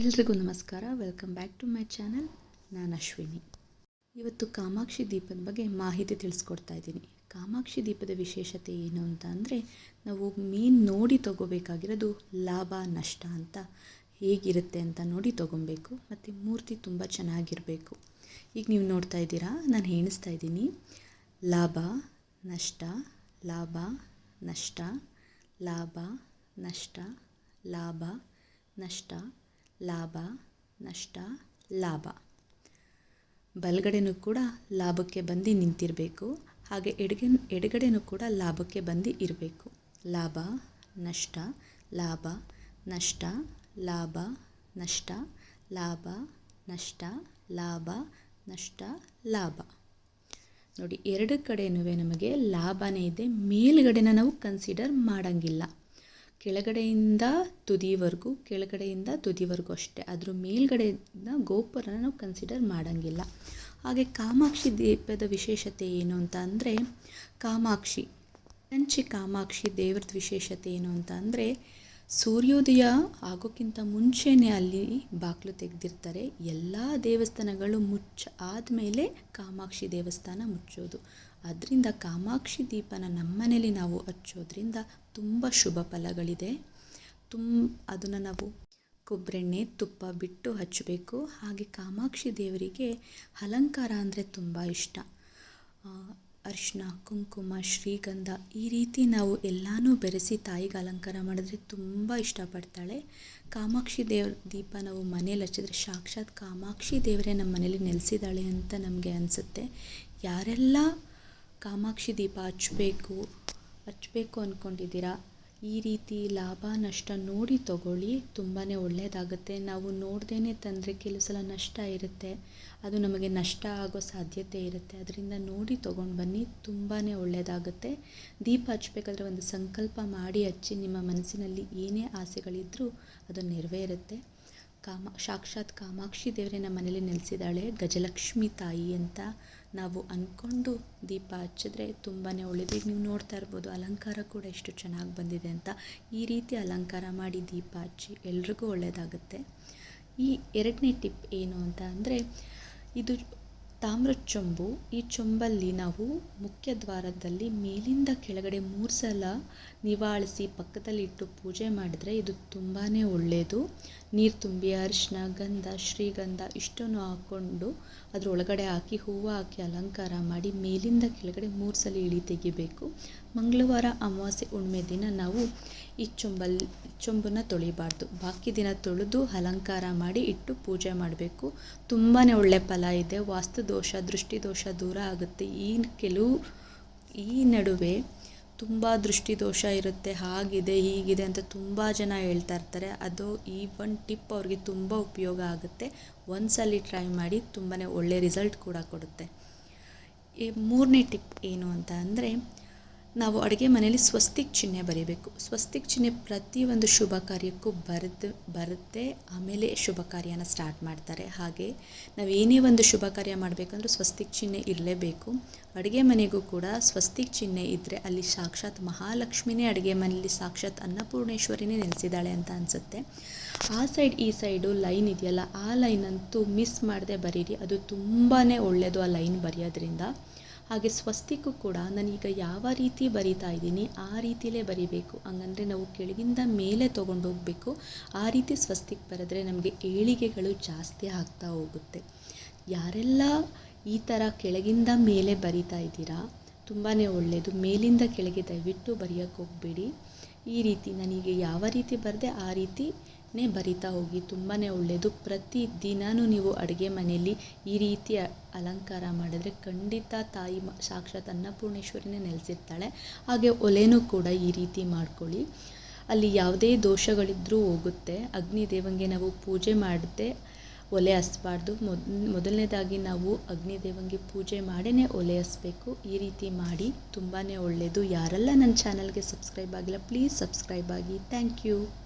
ಎಲ್ರಿಗೂ ನಮಸ್ಕಾರ. Welcome back to my channel ನಾನು ಅಶ್ವಿನಿ. ಇವತ್ತು ಕಾಮಾಕ್ಷಿ ದೀಪದ ಬಗ್ಗೆ ಮಾಹಿತಿ ತಿಳಿಸ್ಕೊಡ್ತಾ ಇದ್ದೀನಿ. ಕಾಮಾಕ್ಷಿ ದೀಪದ ವಿಶೇಷತೆ ಏನು ಅಂತ ಅಂದರೆ, ನಾವು ಮೀನು ನೋಡಿ ತಗೋಬೇಕಾಗಿರೋದು ಲಾಭ, ನಷ್ಟ ಅಂತ ಹೇಗಿರುತ್ತೆ ಅಂತ ನೋಡಿ ತೊಗೊಬೇಕು. ಮತ್ತು ಮೂರ್ತಿ ತುಂಬ ಚೆನ್ನಾಗಿರಬೇಕು. ಈಗ ನೀವು ನೋಡ್ತಾ ಇದ್ದೀರಾ, ನಾನು ಹೇಳಿಸ್ತಾ ಇದ್ದೀನಿ. ಲಾಭ, ನಷ್ಟ ಲಾಭ ನಷ್ಟ ಲಾಭ ನಷ್ಟ ಲಾಭ, ನಷ್ಟ ಲಾಭ, ನಷ್ಟ, ಲಾಭ. ಬಲಗಡೆನೂ ಕೂಡ ಲಾಭಕ್ಕೆ ಬಂದು ನಿಂತಿರಬೇಕು. ಹಾಗೆ ಎಡಗೆ, ಎಡಗಡೆನೂ ಕೂಡ ಲಾಭಕ್ಕೆ ಬಂದು ಇರಬೇಕು. ಲಾಭ, ನಷ್ಟ ಲಾಭ ನಷ್ಟ ಲಾಭ ನಷ್ಟ ಲಾಭ ನಷ್ಟ ಲಾಭ ನಷ್ಟ, ಲಾಭ. ನೋಡಿ, ಎರಡು ಕಡೆಯೂ ನಮಗೆ ಲಾಭನೇ ಇದೆ. ಮೇಲುಗಡೆನ ನಾವು ಕನ್ಸಿಡರ್ ಮಾಡೋಂಗಿಲ್ಲ. ಕೆಳಗಡೆಯಿಂದ ತುದಿವರೆಗೂ ಕೆಳಗಡೆಯಿಂದ ತುದಿವರೆಗೂ ಅಷ್ಟೇ. ಅದ್ರ ಮೇಲ್ಗಡೆಯಿಂದ ಗೋಪುರನ ನಾವು ಕನ್ಸಿಡರ್ ಮಾಡೋಂಗಿಲ್ಲ. ಹಾಗೆ ಕಾಮಾಕ್ಷಿ ದೀಪದ ವಿಶೇಷತೆ ಏನು ಅಂತ ಅಂದರೆ, ಕಾಮಾಕ್ಷಿ ಕಂಚಿ ಕಾಮಾಕ್ಷಿ ದೇವ್ರದ್ದು ವಿಶೇಷತೆ ಏನು ಅಂತ ಅಂದರೆ ಸೂರ್ಯೋದಯ ಆಗೋಕ್ಕಿಂತ ಮುಂಚೆನೇ ಅಲ್ಲಿ ಬಾಗಿಲು ತೆಗೆದಿರ್ತಾರೆ. ಎಲ್ಲ ದೇವಸ್ಥಾನಗಳು ಮುಚ್ಚ ಆದಮೇಲೆ ಕಾಮಾಕ್ಷಿ ದೇವಸ್ಥಾನ ಮುಚ್ಚೋದು. ಅದರಿಂದ ಕಾಮಾಕ್ಷಿ ದೀಪನ ನಮ್ಮನೇಲಿ ನಾವು ಹಚ್ಚೋದ್ರಿಂದ ತುಂಬ ಶುಭ ಫಲಗಳಿದೆ. ತುಂಬ ಅದನ್ನು ನಾವು ಕೊಬ್ಬರೆಣ್ಣೆ, ತುಪ್ಪ ಬಿಟ್ಟು ಹಚ್ಚಬೇಕು. ಹಾಗೆ ಕಾಮಾಕ್ಷಿ ದೇವರಿಗೆ ಅಲಂಕಾರ ಅಂದರೆ ತುಂಬ ಇಷ್ಟ. ಅರಿಶಿನ ಕುಂಕುಮ, ಶ್ರೀಗಂಧ ಈ ರೀತಿ ನಾವು ಎಲ್ಲನೂ ಬೆರೆಸಿ ತಾಯಿಗೆ ಅಲಂಕಾರ ಮಾಡಿದ್ರೆ ತುಂಬ ಇಷ್ಟಪಡ್ತಾಳೆ. ಕಾಮಾಕ್ಷಿ ದೇವ್ರ ದೀಪ ನಾವು ಮನೇಲಿ ಹಚ್ಚಿದ್ರೆ ಸಾಕ್ಷಾತ್ ಕಾಮಾಕ್ಷಿ ದೇವರೇ ನಮ್ಮ ಮನೇಲಿ ನೆಲೆಸಿದ್ದಾಳೆ ಅಂತ ನಮಗೆ ಅನಿಸುತ್ತೆ. ಯಾರೆಲ್ಲ ಕಾಮಾಕ್ಷಿ ದೀಪ ಹಚ್ಚಬೇಕು ಹಚ್ಚಬೇಕು ಅಂದ್ಕೊಂಡಿದ್ದೀರಾ ಈ ರೀತಿ ಲಾಭ, ನಷ್ಟ ನೋಡಿ ತಗೊಳ್ಳಿ. ತುಂಬಾ ಒಳ್ಳೆಯದಾಗುತ್ತೆ ನಾವು ನೋಡ್ದೇ ತಂದರೆ ಕೆಲವು ಸಲ ನಷ್ಟ ಇರುತ್ತೆ. ಅದು ನಮಗೆ ನಷ್ಟ ಆಗೋ ಸಾಧ್ಯತೆ ಇರುತ್ತೆ. ಅದರಿಂದ ನೋಡಿ ತೊಗೊಂಡು ಬನ್ನಿ. ತುಂಬಾ ಒಳ್ಳೆಯದಾಗುತ್ತೆ ದೀಪ ಹಚ್ಬೇಕಾದ್ರೆ ಒಂದು ಸಂಕಲ್ಪ ಮಾಡಿ ಹಚ್ಚಿ ನಿಮ್ಮ ಮನಸ್ಸಿನಲ್ಲಿ ಏನೇ ಆಸೆಗಳಿದ್ದರೂ ಅದು ನೆರವೇರುತ್ತೆ. ಕಾಮ, ಸಾಕ್ಷಾತ್ ಕಾಮಾಕ್ಷಿ ದೇವರೇ ನಮ್ಮ ಮನೇಲಿ ನೆಲೆಸಿದ್ದಾಳೆ. ಗಜಲಕ್ಷ್ಮಿ ತಾಯಿ ಅಂತ ನಾವು ಅಂದ್ಕೊಂಡು ದೀಪ ಹಚ್ಚಿದ್ರೆ ತುಂಬಾ ಒಳ್ಳೆಯದು ನೀವು ನೋಡ್ತಾ ಇರ್ಬೋದು, ಅಲಂಕಾರ ಕೂಡ ಎಷ್ಟು ಚೆನ್ನಾಗಿ ಬಂದಿದೆ ಅಂತ. ಈ ರೀತಿ ಅಲಂಕಾರ ಮಾಡಿ ದೀಪ ಹಚ್ಚಿ ಎಲ್ರಿಗೂ ಒಳ್ಳೆಯದಾಗುತ್ತೆ ಈ ಎರಡನೇ ಟಿಪ್ ಏನು ಅಂತ ಅಂದರೆ, ಇದು ತಾಮ್ರದ ಚೊಂಬು ಈ ಚೊಂಬಲ್ಲಿ ನಾವು ಮುಖ್ಯ ದ್ವಾರದಲ್ಲಿ ಮೇಲಿಂದ ಕೆಳಗಡೆ ಮೂರು ಸಲ ನಿವಾಳಿಸಿ ಪಕ್ಕದಲ್ಲಿ ಇಟ್ಟು ಪೂಜೆ ಮಾಡಿದರೆ ಇದು ತುಂಬಾ ಒಳ್ಳೆಯದು ನೀರು ತುಂಬಿ ಅರಿಶಿನ ಗಂಧ, ಶ್ರೀಗಂಧ ಇಷ್ಟನ್ನು ಹಾಕ್ಕೊಂಡು ಅದರೊಳಗಡೆ ಹಾಕಿ ಹೂವು ಹಾಕಿ ಅಲಂಕಾರ ಮಾಡಿ ಮೇಲಿಂದ ಕೆಳಗಡೆ ಮೂರು ಸಲ ಇಳಿ ತೆಗಿಬೇಕು. ಮಂಗಳವಾರ ಅಮಾವಾಸ್ಯೆ ಹುಣ್ಮೆ ದಿನ ನಾವು ಈ ಚುಂಬಲ್, ಚೊಂಬನ್ನು ತೊಳಿಬಾರ್ದು. ಬಾಕಿ ದಿನ ತೊಳೆದು ಅಲಂಕಾರ ಮಾಡಿ ಇಟ್ಟು ಪೂಜೆ ಮಾಡಬೇಕು. ತುಂಬಾ ಒಳ್ಳೆ ಫಲ ಇದೆ. ವಾಸ್ತು ದೋಷ, ದೃಷ್ಟಿ ದೋಷ ದೂರ ಆಗುತ್ತೆ. ಈ ಕೆಲವು, ಈ ನಡುವೆ ತುಂಬ ದೃಷ್ಟಿ ದೋಷ ಇರುತ್ತೆ. ಹಾಗಿದೆ, ಹೀಗಿದೆ ಅಂತ ತುಂಬ ಜನ ಹೇಳ್ತಾ ಇರ್ತಾರೆ. ಅದು ಈ ಒಂದು ಟಿಪ್ ಅವ್ರಿಗೆ ತುಂಬ ಉಪಯೋಗ ಆಗುತ್ತೆ. ಒಂದು ಟ್ರೈ ಮಾಡಿ ತುಂಬಾ ಒಳ್ಳೆ ರಿಸಲ್ಟ್ ಕೂಡ ಕೊಡುತ್ತೆ. ಈ ಮೂರನೇ ಟಿಪ್ ಏನು ಅಂತ ಅಂದರೆ ನಾವು ಅಡುಗೆ ಮನೆಯಲ್ಲಿ ಸ್ವಸ್ತಿಕ್ ಚಿಹ್ನೆ ಬರೀಬೇಕು. ಸ್ವಸ್ತಿಕ್ ಚಿಹ್ನೆ ಪ್ರತಿಯೊಂದು ಶುಭ ಕಾರ್ಯಕ್ಕೂ ಬರೆದು, ಬರುತ್ತೆ. ಆಮೇಲೆ ಶುಭ ಕಾರ್ಯನ ಸ್ಟಾರ್ಟ್ ಮಾಡ್ತಾರೆ. ಹಾಗೆ ನಾವು ಏನೇ ಒಂದು ಶುಭ ಕಾರ್ಯ ಮಾಡಬೇಕಂದ್ರೂ ಸ್ವಸ್ತಿಕ್ ಚಿಹ್ನೆ ಇರಲೇಬೇಕು. ಅಡುಗೆ ಮನೆಗೂ ಕೂಡ ಸ್ವಸ್ತಿಕ್ ಚಿಹ್ನೆ ಇದ್ದರೆ ಅಲ್ಲಿ ಸಾಕ್ಷಾತ್ ಮಹಾಲಕ್ಷ್ಮಿನೇ ಅಡುಗೆ ಮನೆಯಲ್ಲಿ ಸಾಕ್ಷಾತ್ ಅನ್ನಪೂರ್ಣೇಶ್ವರಿನೇ ನೆಲೆಸಿದ್ದಾಳೆ ಅಂತ ಅನಿಸುತ್ತೆ. ಆ ಸೈಡ್, ಈ ಸೈಡು ಲೈನ್ ಇದೆಯಲ್ಲ, ಆ ಲೈನ್ ಅಂತೂ ಮಿಸ್ ಮಾಡದೆ ಬರೀರಿ. ಅದು ತುಂಬಾ ಒಳ್ಳೆಯದು ಆ ಲೈನ್ ಬರೆಯೋದ್ರಿಂದ. ಹಾಗೆ ಸ್ವಸ್ತಿಗೂ ಕೂಡ ನಾನೀಗ ಯಾವ ರೀತಿ ಬರಿತಾ ಇದ್ದೀನಿ, ಆ ರೀತಿಲೇ ಬರಿಬೇಕು. ಹಂಗಂದರೆ ನಾವು ಕೆಳಗಿಂದ ಮೇಲೆ ತೊಗೊಂಡು ಹೋಗಬೇಕು. ಆ ರೀತಿ ಸ್ವಸ್ತಿಕ್ ಬರೆದ್ರೆ ನಮಗೆ ಏಳಿಗೆಗಳು ಜಾಸ್ತಿ ಆಗ್ತಾ ಹೋಗುತ್ತೆ. ಯಾರೆಲ್ಲ ಈ ಥರ ಕೆಳಗಿಂದ ಮೇಲೆ ಬರಿತಾ ಇದ್ದೀರಾ ತುಂಬಾ ಒಳ್ಳೆಯದು ಮೇಲಿಂದ ಕೆಳಗೆ ದಯವಿಟ್ಟು ಬರೆಯೋಕ್ಕೆ ಹೋಗಬೇಡಿ. ಈ ರೀತಿ ನನಗೆ ಯಾವ ರೀತಿ ಬರೆದೆ ಆ ರೀತಿ ಬರಿತಾ ಹೋಗಿ ತುಂಬಾ ಒಳ್ಳೆಯದು ಪ್ರತಿ ದಿನವೂ ನೀವು ಅಡುಗೆ ಮನೆಯಲ್ಲಿ ಈ ರೀತಿ ಅಲಂಕಾರ ಮಾಡಿದ್ರೆ ಖಂಡಿತ ತಾಯಿ ಮ, ಸಾಕ್ಷಾತ್ ಅನ್ನಪೂರ್ಣೇಶ್ವರಿನೇ ನೆಲೆಸಿರ್ತಾಳೆ. ಹಾಗೆ ಒಲೆನೂ ಕೂಡ ಈ ರೀತಿ ಮಾಡ್ಕೊಳ್ಳಿ. ಅಲ್ಲಿ ಯಾವುದೇ ದೋಷಗಳಿದ್ದರೂ ಹೋಗುತ್ತೆ. ಅಗ್ನಿ ದೇವಂಗೆ ನಾವು ಪೂಜೆ ಮಾಡದೆ ಒಲೆ ಹಸ್ಬಾರ್ದು. ಮೊದ್, ಮೊದಲನೇದಾಗಿ ನಾವು ಅಗ್ನಿ ದೇವಂಗೆ ಪೂಜೆ ಮಾಡೇ ಒಲೆ ಹಸ್ಬೇಕು. ಈ ರೀತಿ ಮಾಡಿ ತುಂಬಾ ಒಳ್ಳೆಯದು ಯಾರೆಲ್ಲ ನನ್ನ ಚಾನಲ್ಗೆ ಸಬ್ಸ್ಕ್ರೈಬ್ ಆಗಿಲ್ಲ, ಪ್ಲೀಸ್ ಸಬ್ಸ್ಕ್ರೈಬ್ ಆಗಿ. Thank you.